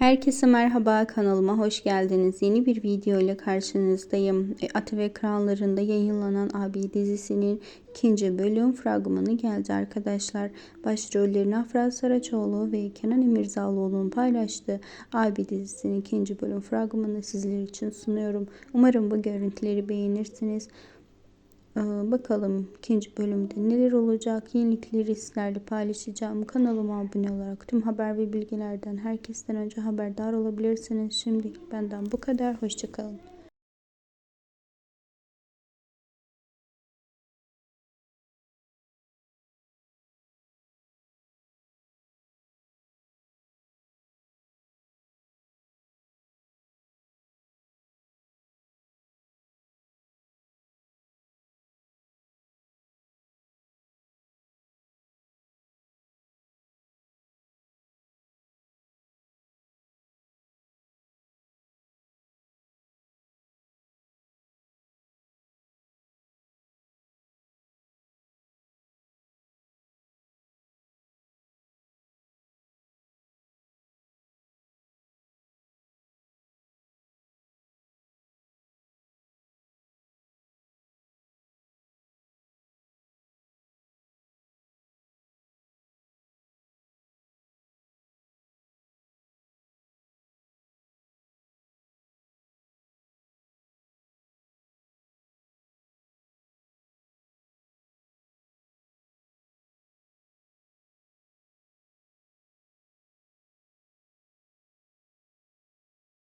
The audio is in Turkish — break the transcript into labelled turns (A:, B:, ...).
A: Herkese merhaba kanalıma hoş geldiniz. Yeni bir video ile karşınızdayım. E, ATV ekranlarında yayınlanan Abi dizisinin ikinci bölüm fragmanı geldi arkadaşlar. Başrollerini Afra Saraçoğlu ve Kenan İmirzalıoğlu'nun paylaştığı Abi dizisinin ikinci bölüm fragmanını sizler için sunuyorum. Umarım bu görüntüleri beğenirsiniz. Ee, Bakalım ikinci bölümde neler olacak, yenilikleri sizlerle paylaşacağım. Kanalıma abone olarak tüm haber ve bilgilerden herkesten önce haberdar olabilirsiniz. Şimdilik benden bu kadar. Hoşçakalın.